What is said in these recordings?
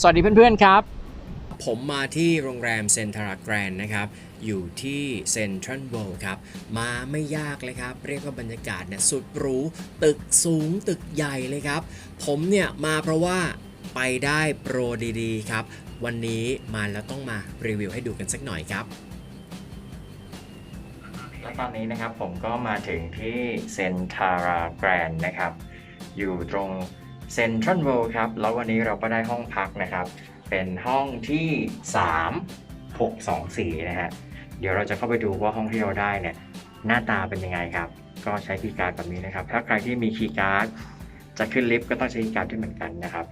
สวัสดีเพื่อนๆครับ ผมมาที่โรงแรมเซนทราแกรนนะครับ อยู่ที่เซ็นทรัลเวิลด์ครับ มาไม่ยากเลยครับ เรียกว่าบรรยากาศเนี่ยสุดหรู ตึกสูงตึกใหญ่เลยครับ ผมเนี่ยมาเพราะว่าไปได้โปรดีๆครับ วันนี้มาแล้วต้องมารีวิวให้ดูกันสักหน่อยครับและตอนนี้นะครับผมก็มาถึงที่เซนทาราแกรนนะครับ อยู่ตรง เซ็นทรัลเวิลด์ครับ แล้ววันนี้เราก็ได้ห้องพักนะครับ เป็นห้องที่ 3 6 2 4 นะฮะ เดี๋ยวเราจะเข้าไปดูว่าห้องที่เราได้เนี่ย หน้าตาเป็นยังไงครับ ก็ใช้คีย์การ์ดแบบนี้นะครับ ถ้าใครที่มีคีย์การ์ดจะขึ้นลิฟต์ก็ต้องใช้คีย์การ์ดด้วยเหมือนกันนะครับ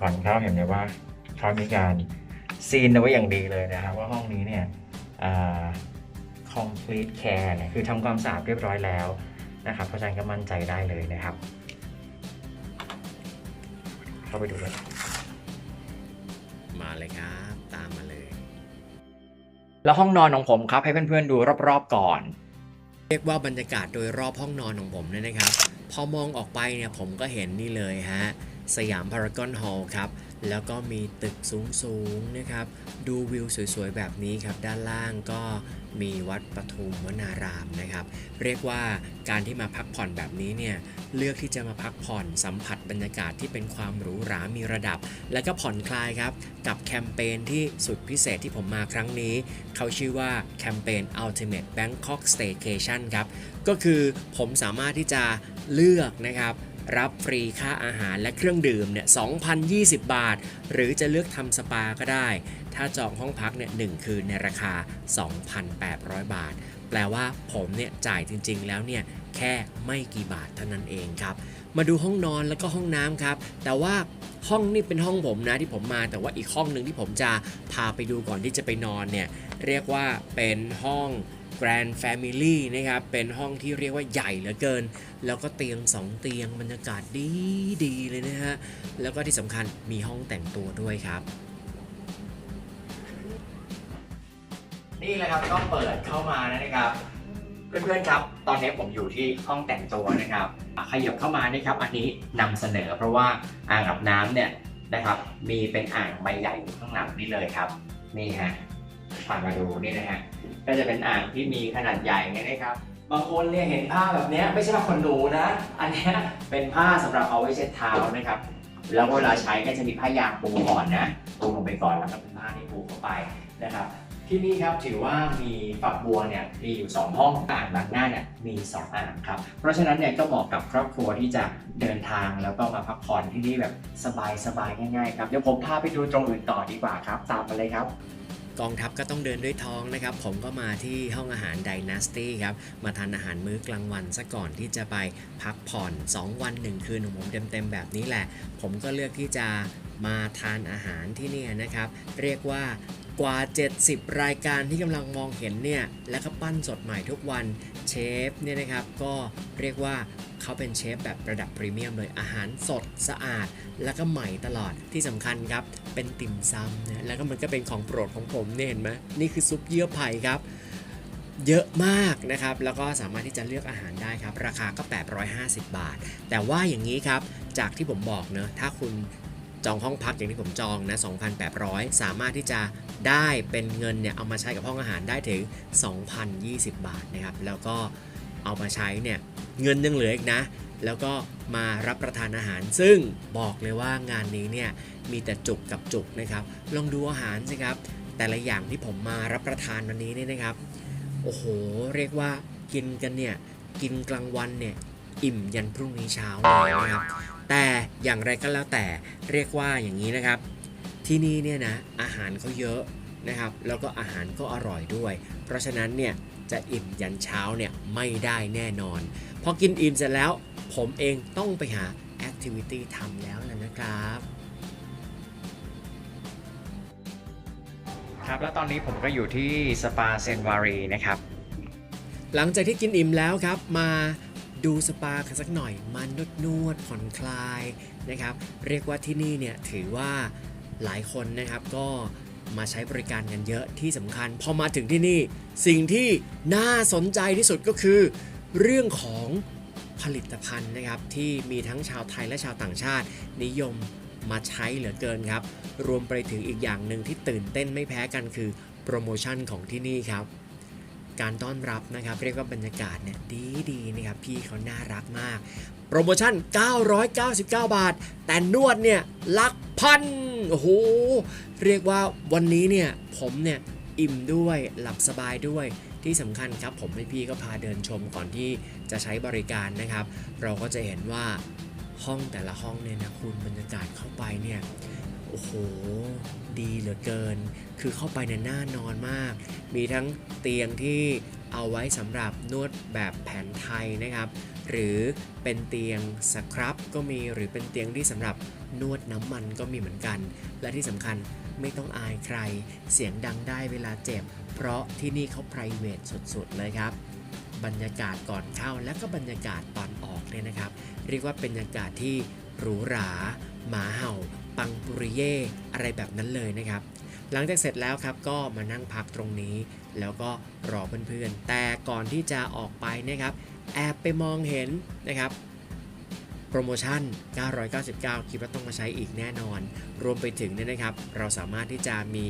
ก่อนเข้าเห็นเลยว่าเขามีการซีนเอาไว้อย่างดีเลยนะครับ ว่าห้องนี้เนี่ยอ่า complete care เนี่ยคือทำความสะอาดเรียบร้อยแล้วนะครับเพราะฉะนั้นก็มั่นใจได้เลยนะครับ เข้าไปดูเลยมาเลยครับตามมาเลย แล้วห้องนอนของผมครับให้เพื่อนๆดูรอบๆก่อน เรียกว่าบรรยากาศโดยรอบห้องนอนของผมเนี่ยนะครับ พอมองออกไปเนี่ยผมก็เห็นนี่เลยฮะสยามพารากอนฮอลล์ครับ แล้วก็มีตึกสูงๆนะครับ ดูวิวสวยๆ แบบนี้ครับ ด้านล่างก็มีวัดปทุมวนารามนะครับ เรียกว่าการที่มาพักผ่อนแบบนี้เนี่ย เลือกที่จะมาพักผ่อนสัมผัสบรรยากาศที่เป็นความหรูหรามีระดับ และก็ผ่อนคลายครับกับแคมเปญที่สุดพิเศษที่ผมมาครั้งนี้ เขาชื่อว่าแคมเปญ Ultimate Bangkok Staycation ครับก็คือผมสามารถที่จะเลือกนะครับรับฟรีค่าอาหารและเครื่องดื่มเนี่ย 2,020 บาท หรือจะเลือกทำสปาก็ได้ ถ้าจองห้องพักเนี่ยหคืนในราคา 2,800 บาท แปลว่าผมเนี่ยจ่ายจริง ๆ แล้วเนี่ย แค่ไม่กี่บาทเท่านั้นเองครับ มาดูห้องนอนแล้วก็ห้องน้ำครับ แต่ว่าห้องนี่เป็นห้องผมนะที่ผมมาแต่ว่าอีกห้องหนึ่งที่ผมจะพาไปดูก่อนที่จะไปนอนเนี่ยเรียกว่าเป็นห้อง Grand Family นะครับ เป็นห้องที่เรียกว่าใหญ่เหลือเกิน แล้วก็เตียง 2 เตียงบรรยากาศดีดีเลยนะฮะ แล้วก็ที่สำคัญมีห้องแต่งตัวด้วยครับ นี่แหละครับก็เปิดเข้ามานะครับ เพื่อนๆครับ ตอนนี้ผมอยู่ที่ห้องแต่งตัวนะครับขยับเข้ามานะครับ อันนี้นำเสนอเพราะว่าอ่างอาบน้ำเนี่ยนะครับ มีเป็นอ่างใบใหญ่อยู่ข้างหลังนี่เลยครับ นี่ฮะผ่านมาดูนี่นะฮะ ก็จะเป็นอ่างที่มีขนาดใหญ่เนี่ยนะครับ บางคนเนี่ยเห็นผ้าแบบนี้ไม่ใช่ผ้าขนหนูนะ อันนี้เป็นผ้าสำหรับเอาไว้เช็ดเท้านะครับ แล้วเวลาใช้ก็จะมีผ้ายางปูก่อนนะ ปูลงไปก่อนแล้วก็เป็นผ้าที่ปูเข้าไปนะครับ ที่นี่ครับถือว่ามีฝักบัวเนี่ยมีอยู่ 2 ห้องอ่างล้างหน้าเนี่ยมี 2อ่างครับ เพราะฉะนั้นเนี่ยก็เหมาะกับครอบครัวที่จะเดินทางแล้วก็มาพักผ่อนที่นี่แบบสบายสบายๆง่ายๆครับเดี๋ยวผมพาไปดูตรงอื่นต่อดีกว่าครับ ตามมาเลยครับกองทัพก็ต้องเดินด้วยท้องนะครับ ผมก็มาที่ห้องอาหาร Dynasty ครับ มาทานอาหารมื้อกลางวันซะก่อนที่จะไปพักผ่อน 2 วัน 1 คืนของผมเต็มๆแบบนี้แหละ ผมก็เลือกที่จะมาทานอาหารที่นี่นะครับ เรียกว่ากว่า 70 รายการที่กำลังมองเห็นเนี่ยแล้วก็ปั้นสดใหม่ทุกวันเชฟเนี่ยนะครับก็เรียกว่าเขาเป็นเชฟแบบระดับพรีเมียมเลยอาหารสดสะอาด แล้วก็ใหม่ตลอดที่สำคัญครับ เป็นติ่มซำนะแล้วก็มันก็เป็นของโปรดของผมเนี่ยเห็นไหมนี่คือซุปเยื่อไผ่ครับเยอะมากนะครับ แล้วก็สามารถที่จะเลือกอาหารได้ครับ ราคาก็ 850 บาท แต่ว่าอย่างนี้ครับ จากที่ผมบอกเนอะถ้าคุณจองห้องพักอย่างที่ผมจองนะ 2,800 สามารถที่จะ ได้เป็นเงินเนี่ยเอามาใช้กับห้องอาหารได้ถึง 2,020 บาทนะครับ แล้วก็เอามาใช้เนี่ยเงินยังเหลืออีกนะ แล้วก็มารับประทานอาหาร ซึ่งบอกเลยว่างานนี้เนี่ยมีแต่จุกกับจุกนะครับ ลองดูอาหารสิครับ แต่ละอย่างที่ผมมารับประทานวันนี้เนี่ยนะครับ โอ้โห เรียกว่ากินกันเนี่ยกินกลางวันเนี่ยอิ่มยันพรุ่งนี้เช้าเลยนะครับ แต่อย่างไรก็แล้วแต่เรียกว่าอย่างนี้นะครับ ที่นี่เนี่ยนะอาหารเขาเยอะนะครับ แล้วก็อาหารก็อร่อยด้วย เพราะฉะนั้นเนี่ยจะอิ่มยันเช้าเนี่ยไม่ได้แน่นอน พอกินอิ่มเสร็จแล้วผมเองต้องไปหาแอคทิวิตี้ทำแล้วล่ะนะครับ ครับแล้วตอนนี้ผมก็อยู่ที่สปาเซนวารีนะครับ หลังจากที่กินอิ่มแล้วครับมาดูสปากันสักหน่อยมานวดนวดผ่อนคลายนะครับ เรียกว่าที่นี่เนี่ยถือว่า หลายคนนะครับก็มาใช้บริการกันเยอะที่สำคัญ พอมาถึงที่นี่สิ่งที่น่าสนใจที่สุดก็คือ เรื่องของผลิตภัณฑ์นะครับที่มีทั้งชาวไทยและชาวต่างชาติ นิยมมาใช้เหลือเกินครับ รวมไปถึงอีกอย่างหนึ่งที่ตื่นเต้นไม่แพ้กันคือโปรโมชั่นของที่นี่ครับ การต้อนรับนะครับ เรียกว่าบรรยากาศเนี่ยดีดีๆนะครับพี่เขาน่ารักมาก โปรโมชั่น 999 บาท แต่นวดเนี่ยลักพันโอ้โหเรียกว่าวันนี้เนี่ยผมเนี่ยอิ่มด้วยหลับสบายด้วยที่สำคัญครับผมให้พี่ก็พาเดินชมก่อนที่จะใช้บริการนะครับ เราก็จะเห็นว่าห้องแต่ละห้องเนี่ยนะคุณบรรยากาศเข้าไปเนี่ย โอ้โห ดีเหลือเกิน คือเข้าไปเนี่ยน่านอนมาก มีทั้งเตียงที่เอาไว้สำหรับนวดแบบแผนไทยนะครับ หรือเป็นเตียงสครับก็มี หรือเป็นเตียงที่สำหรับนวดน้ำมันก็มีเหมือนกัน และที่สำคัญไม่ต้องอายใคร เสียงดังได้เวลาเจ็บ เพราะที่นี่เขา p r i v a t สุดๆเลยครับบรรยากาศก่อนเข้าและก็บรรยากาศตอนออกเนี่ยนะครับ เรียกว่าเป็นบรรยากาศที่หรูหรา หมาเห่า ปังปุริเย่อะไรแบบนั้นเลยนะครับ หลังจากเสร็จแล้วครับก็มานั่งพักตรงนี้ แล้วก็รอเพื่อนๆ แต่ก่อนที่จะออกไปนะครับ แอบไปมองเห็นนะครับโปรโมชั่น 999 คิดว่าต้องมาใช้อีกแน่นอน รวมไปถึงเนี่ยนะครับ เราสามารถที่จะมี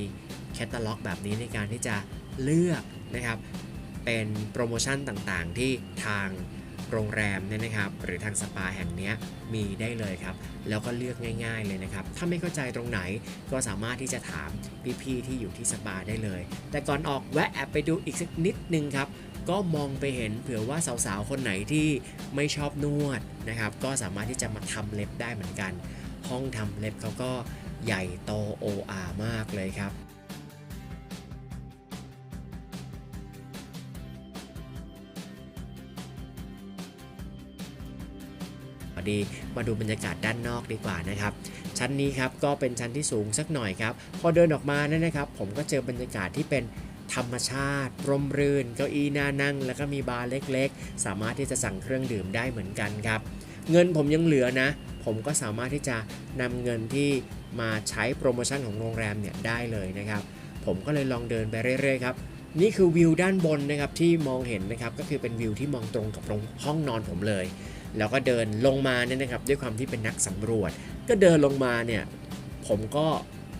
แคตตาล็อกแบบนี้ในการที่จะเลือกนะครับ เป็นโปรโมชั่นต่างๆ ที่ทาง โรงแรมเนี่ยนะครับ หรือทางสปาแห่งนี้มีได้เลยครับ แล้วก็เลือกง่ายๆเลยนะครับ ถ้าไม่เข้าใจตรงไหนก็สามารถที่จะถามพี่ๆที่อยู่ที่สปาได้เลย แต่ก่อนออกแวะแอบไปดูอีกสักนิดนึงครับ ก็มองไปเห็นเผื่อว่าสาวๆคนไหนที่ไม่ชอบนวดนะครับ ก็สามารถที่จะมาทำเล็บได้เหมือนกัน ห้องทำเล็บเขาก็ใหญ่โตโออามากเลยครับ ดี มาดูบรรยากาศด้านนอกดีกว่านะครับ ชั้นนี้ครับก็เป็นชั้นที่สูงสักหน่อยครับ พอเดินออกมาเนี่ยนะครับ ผมก็เจอบรรยากาศที่เป็นธรรมชาติร่มรื่น เก้าอี้น่านั่ง แล้วก็มีบาร์เล็กๆ สามารถที่จะสั่งเครื่องดื่มได้เหมือนกันครับ เงินผมยังเหลือนะ ผมก็สามารถที่จะนำเงินที่มาใช้โปรโมชั่นของโรงแรมเนี่ยได้เลยนะครับ ผมก็เลยลองเดินไปเรื่อยๆครับนี่คือวิวด้านบนนะครับที่มองเห็นนะครับก็คือเป็นวิวที่มองตรงกับโรงห้องนอนผมเลย แล้วก็เดินลงมาเนี่ยนะครับด้วยความที่เป็นนักสำรวจ ก็เดินลงมาเนี่ยผมก็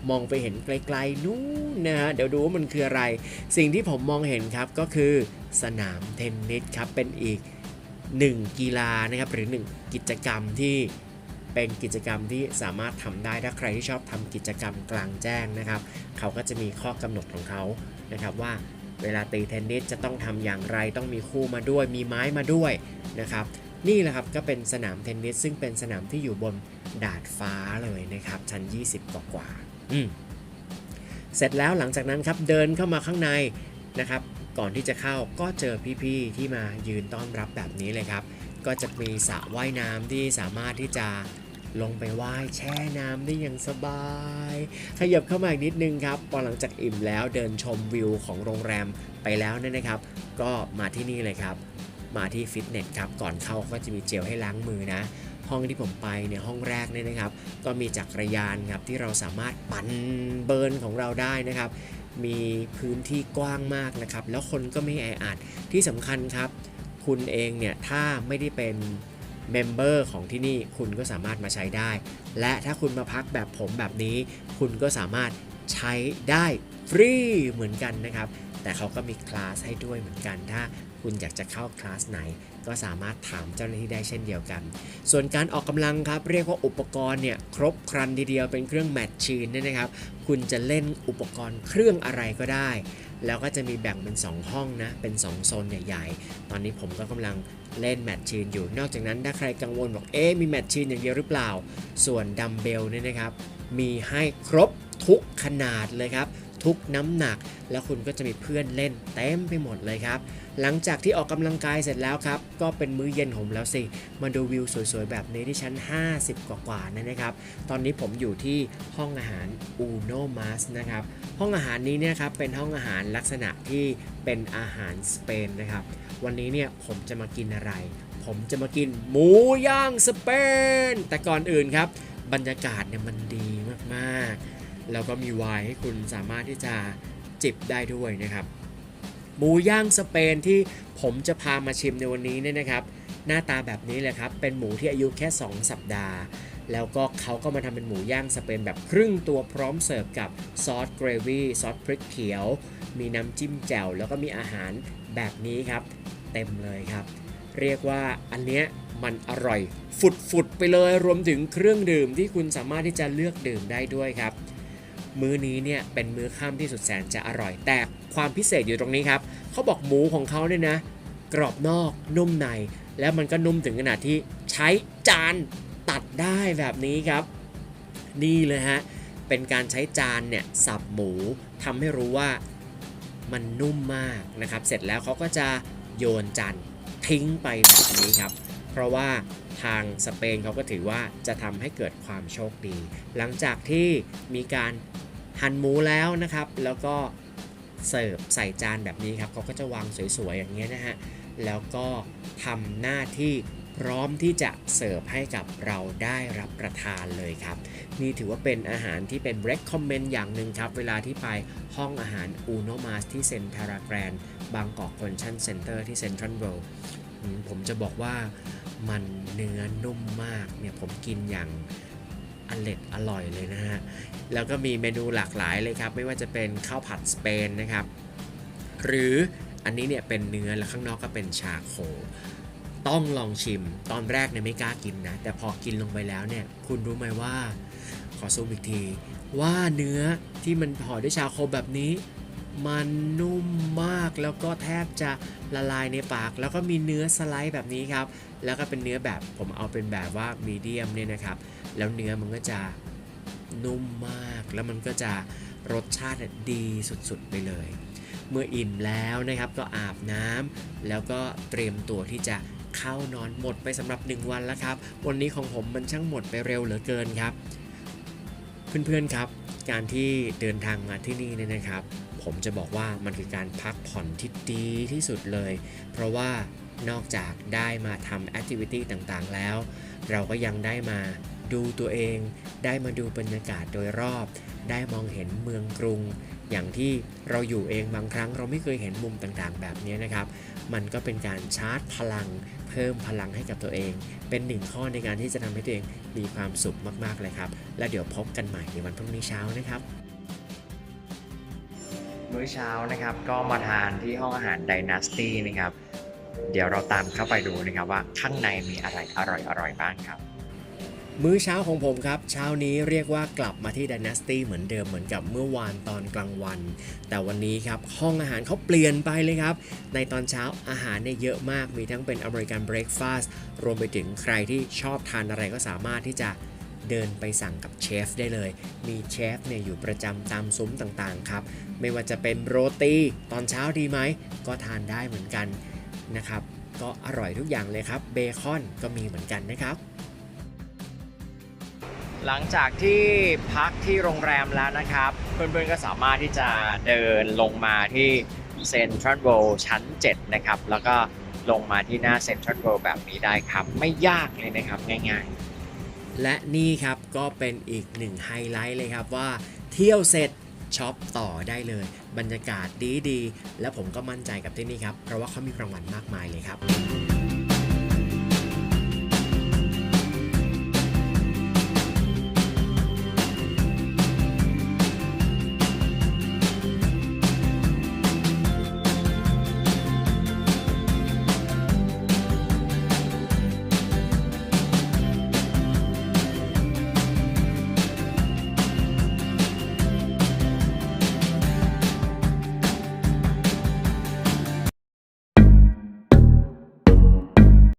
มองไปเห็นไกลๆนู้นนะฮะเดี๋ยวดูว่ามันคืออะไร สิ่งที่ผมมองเห็นครับก็คือสนามเทนนิสครับเป็นอีกหนึ่งกีฬานะครับหรือหนึ่งกิจกรรมที่เป็นกิจกรรมที่สามารถทำได้ถ้าใครที่ชอบทำกิจกรรมกลางแจ้งนะครับ เขาก็จะมีข้อกำหนดของเขานะครับว่าเวลาตีเทนนิสจะต้องทำอย่างไรต้องมีคู่มาด้วย มีไม้มาด้วยนะครับ นี่แหละครับก็เป็นสนามเทนนิสซึ่งเป็นสนามที่อยู่บนดาดฟ้าเลยนะครับ ชั้น 20 กว่ากว่าอืมเสร็จแล้วหลังจากนั้นครับเดินเข้ามาข้างในนะครับ ก่อนที่จะเข้าก็เจอพี่ๆที่มายืนต้อนรับแบบนี้เลยครับ ก็จะมีสระว่ายน้ำที่สามารถที่จะลงไปว่ายแช่น้ำได้อย่างสบาย ขยับเข้ามาอีกนิดนึงครับพอหลังจากอิ่มแล้วเดินชมวิวของโรงแรมไปแล้วเนี่ยนะครับ ก็มาที่นี่เลยครับ มาที่ฟิตเนสครับก่อนเข้าก็จะมีเจลให้ล้างมือนะ ห้องที่ผมไปเนี่ยห้องแรกเนี่ยนะครับ ก็มีจักรยานครับที่เราสามารถปั่นเบิร์นของเราได้นะครับ มีพื้นที่กว้างมากนะครับ แล้วคนก็ไม่แออัดที่สำคัญครับ คุณเองเนี่ยถ้าไม่ได้เป็นเมมเบอร์ของที่นี่คุณก็สามารถมาใช้ได้ และถ้าคุณมาพักแบบผมแบบนี้ คุณก็สามารถใช้ได้ ฟรีเหมือนกันนะครับ แต่เขาก็มีคลาสให้ด้วยเหมือนกัน ถ้าคุณอยากจะเข้าคลาสไหน ก็สามารถถามเจ้าหน้าที่ได้เช่นเดียวกัน ส่วนการออกกำลังครับ เรียกว่าอุปกรณ์เนี่ยครบครันทีเดียวเป็นเครื่องแมทชีนเนี่ยนะครับ คุณจะเล่นอุปกรณ์เครื่องอะไรก็ได้ แล้วก็จะมีแบ่งเป็น 2 ห้องนะ เป็น 2 โซนใหญ่ๆ ตอนนี้ผมก็กำลังเล่นแมทชีนอยู่ นอกจากนั้นถ้าใครกังวลบอกเอ๊มีแมทชีนอย่างเดียวหรือเปล่า ส่วนดัมเบลเนี่ยนะครับ มีให้ครบทุกขนาดเลยครับ ทุกน้ำหนัก แล้วคุณก็จะมีเพื่อนเล่นเต็มไปหมดเลยครับ หลังจากที่ออกกำลังกายเสร็จแล้วครับ ก็เป็นมื้อเย็นของผมแล้วสิ มาดูวิวสวยๆ แบบนี้ที่ชั้น 50 กว่าๆนั่นนะครับ ตอนนี้ผมอยู่ที่ห้องอาหาร Uno Mas นะครับ ห้องอาหารนี้เนี่ยครับเป็นห้องอาหารลักษณะที่เป็นอาหารสเปนนะครับ วันนี้เนี่ยผมจะมากินอะไร ผมจะมากินหมูย่างสเปน แต่ก่อนอื่นครับบรรยากาศเนี่ยมันดีมากๆ แล้วก็มีไวน์ให้คุณสามารถที่จะจิบได้ด้วยนะครับ หมูย่างสเปนที่ผมจะพามาชิมในวันนี้เนี่ยนะครับ หน้าตาแบบนี้เลยครับ เป็นหมูที่อายุแค่ 2 สัปดาห์ แล้วก็เขาก็มาทำเป็นหมูย่างสเปนแบบครึ่งตัวพร้อมเสิร์ฟกับซอสเกรวี่ซอสพริกเขียว มีน้ำจิ้มแจ่วแล้วก็มีอาหารแบบนี้ครับ เต็มเลยครับ เรียกว่าอันเนี้ยมันอร่อย ฝุดๆไปเลยรวมถึงเครื่องดื่มที่คุณสามารถที่จะเลือกดื่มได้ด้วยครับ มื้อนี้เนี่ยเป็นมื้อค่ำที่สุดแสนจะอร่อย แต่ความพิเศษอยู่ตรงนี้ครับเขาบอกหมูของเขาเนี่ยนะ กรอบนอกนุ่มใน แล้วมันก็นุ่มถึงขนาดที่ใช้จานตัดได้แบบนี้ครับ นี่เลยฮะเป็นการใช้จานเนี่ยสับหมูทำให้รู้ว่ามันนุ่มมากนะครับ เสร็จแล้วเขาก็จะโยนจานทิ้งไปแบบนี้ครับ เพราะว่าทางสเปนเขาก็ถือว่าจะทำให้เกิดความโชคดี หลังจากที่มีการหั่นหมูแล้วนะครับ แล้วก็เสิร์ฟใส่จานแบบนี้ครับเขาก็จะวางสวยๆอย่างเงี้ยนะฮะแล้วก็ทำหน้าที่พร้อมที่จะเสิร์ฟให้กับเราได้รับประทานเลยครับ นี่ถือว่าเป็นอาหารที่เป็น recommend อย่างหนึ่งครับ เวลาที่ไปห้องอาหาร Uno Mas ที่เซ็นทราแกรนบางกอกคอนเ e นเซ็นเตอร์ที่เซ็นทรัลเวิลด์ผมจะบอกว่า มันเนื้อนุ่มมากเนี่ยผมกินอย่างอเล็ดอร่อยเลยนะฮะ แล้วก็มีเมนูหลากหลายเลยครับ ไม่ว่าจะเป็นข้าวผัดสเปนนะครับ หรืออันนี้เนี่ยเป็นเนื้อแล้วข้างนอกก็เป็นชาโค ต้องลองชิมตอนแรกเนี่ยไม่กล้ากินนะ แต่พอกินลงไปแล้วเนี่ย คุณรู้ไหมว่า ขอซูมอีกที ว่าเนื้อที่มันห่อด้วยชาโคแบบนี้ มันนุ่มมากแล้วก็แทบจะละลายในปาก แล้วก็มีเนื้อสไลด์แบบนี้ครับ แล้วก็เป็นเนื้อแบบผมเอาเป็นแบบว่ามีเดียมเนี่ยนะครับ แล้วเนื้อมันก็จะนุ่มมาก แล้วมันก็จะรสชาติดีสุดๆไปเลย เมื่ออิ่มแล้วนะครับก็อาบน้ำแล้วก็เตรียมตัวที่จะเข้านอนหมดไปสำหรับ 1 วันแล้วครับ วันนี้ของผมมันช่างหมดไปเร็วเหลือเกินครับ เพื่อนๆครับ การที่เดินทางมาที่นี่เนี่ยนะครับ ผมจะบอกว่ามันคือการพักผ่อนที่ดีที่สุดเลย เพราะว่านอกจากได้มาทำแอคทิวิตี้ต่างๆแล้ว เราก็ยังได้มาดูตัวเอง ได้มาดูบรรยากาศโดยรอบ ได้มองเห็นเมืองกรุง อย่างที่เราอยู่เองบางครั้ง เราไม่เคยเห็นมุมต่างๆ แบบนี้นะครับ มันก็เป็นการชาร์จพลัง เพิ่มพลังให้กับตัวเอง เป็นหนึ่งข้อในการที่จะทำให้ตัวเองมีความสุขมากๆเลยครับ แล้วเดี๋ยวพบกันใหม่ในวันพรุ่งนี้เช้านะครับ มื้อเช้านะครับ ก็มาทานที่ห้องอาหาร Dynasty นะครับ เดี๋ยวเราตามเข้าไปดูนะครับว่าข้างในมีอะไรอร่อยๆบ้างครับ มื้อเช้าของผมครับ เช้านี้เรียกว่ากลับมาที่ Dynasty เหมือนเดิมเหมือนกับเมื่อวานตอนกลางวัน แต่วันนี้ครับห้องอาหารเขาเปลี่ยนไปเลยครับ ในตอนเช้าอาหารเนี่ยเยอะมากมีทั้งเป็นอเมริกันเบรคฟาสต์รวมไปถึงใครที่ชอบทานอะไรก็สามารถที่จะ เดินไปสั่งกับเชฟได้เลย มีเชฟเนี่ยอยู่ประจำตามซุ้มต่างๆครับ ไม่ว่าจะเป็นโรตีตอนเช้าดีไหม ก็ทานได้เหมือนกันนะครับ ก็อร่อยทุกอย่างเลยครับ เบคอนก็มีเหมือนกันนะครับ หลังจากที่พักที่โรงแรมแล้วนะครับ เพื่อนๆก็สามารถที่จะเดินลงมาที่เซ็นทรัลเวิลด์ชั้น 7 นะครับ แล้วก็ลงมาที่หน้าเซ็นทรัลเวิลด์แบบนี้ได้ครับ ไม่ยากเลยนะครับง่ายๆ และนี่ครับก็เป็นอีกหนึ่งไฮไลท์เลยครับว่าเที่ยวเสร็จช็อปต่อได้เลย บรรยากาศดีๆ และผมก็มั่นใจกับที่นี่ครับ เพราะว่าเขามีรางวัลมากมายเลยครับ